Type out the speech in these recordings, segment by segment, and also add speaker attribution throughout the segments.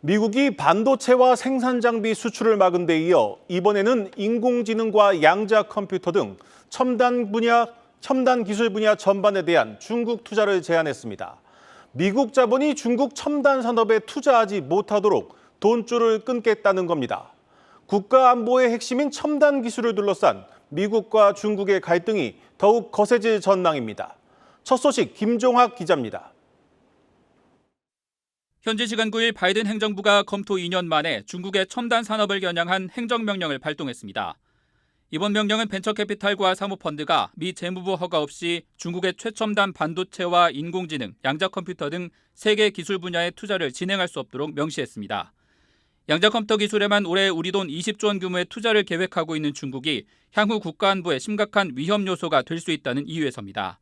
Speaker 1: 미국이 반도체와 생산 장비 수출을 막은 데 이어 이번에는 인공지능과 양자 컴퓨터 등 첨단 분야 첨단 기술 분야 전반에 대한 중국 투자를 제한했습니다. 미국 자본이 중국 첨단 산업에 투자하지 못하도록 돈줄을 끊겠다는 겁니다. 국가 안보의 핵심인 첨단 기술을 둘러싼 미국과 중국의 갈등이 더욱 거세질 전망입니다. 첫 소식 김종학 기자입니다.
Speaker 2: 현지 시간 9일 바이든 행정부가 검토 2년 만에 중국의 첨단 산업을 겨냥한 행정명령을 발동했습니다. 이번 명령은 벤처캐피탈과 사모펀드가 미 재무부 허가 없이 중국의 최첨단 반도체와 인공지능, 양자 컴퓨터 등 세계 기술 분야의 투자를 진행할 수 없도록 명시했습니다. 양자 컴퓨터 기술에만 올해 우리 돈 20조 원 규모의 투자를 계획하고 있는 중국이 향후 국가 안보에 심각한 위험 요소가 될 수 있다는 이유에서입니다.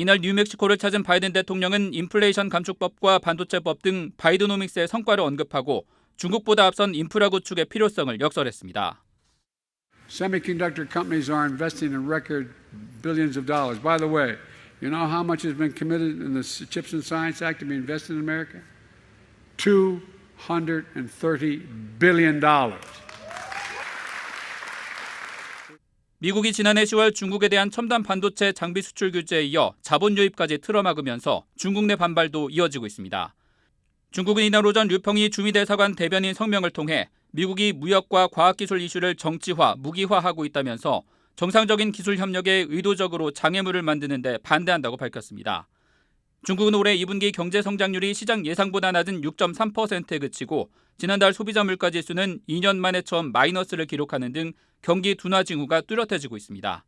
Speaker 2: 이날 뉴멕시코를 찾은 바이든 대통령은 인플레이션 감축법과 반도체법 등 바이드노믹스의 성과를 언급하고 중국보다 앞선 인프라 구축의 필요성을 역설했습니다.
Speaker 3: Semiconductor companies are investing in record billions of dollars. By the way, you know how much has been committed in the Chips and Science Act to be invested in America? $230 billion.
Speaker 2: 미국이 지난해 10월 중국에 대한 첨단 반도체 장비 수출 규제에 이어 자본 유입까지 틀어막으면서 중국 내 반발도 이어지고 있습니다. 중국은 이날 오전 류평이 주미대사관 대변인 성명을 통해 미국이 무역과 과학기술 이슈를 정치화, 무기화하고 있다면서 정상적인 기술 협력에 의도적으로 장애물을 만드는 데 반대한다고 밝혔습니다. 중국은 올해 2분기 경제 성장률이 시장 예상보다 낮은 6.3%에 그치고 지난달 소비자 물가 지수는 2년 만에 처음 마이너스를 기록하는 등 경기 둔화 징후가 뚜렷해지고 있습니다.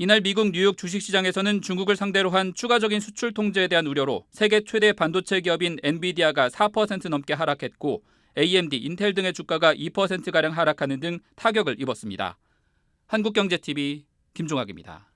Speaker 2: 이날 미국 뉴욕 주식시장에서는 중국을 상대로 한 추가적인 수출 통제에 대한 우려로 세계 최대 반도체 기업인 엔비디아가 4% 넘게 하락했고 AMD, 인텔 등의 주가가 2%가량 하락하는 등 타격을 입었습니다. 한국경제TV 김종학입니다.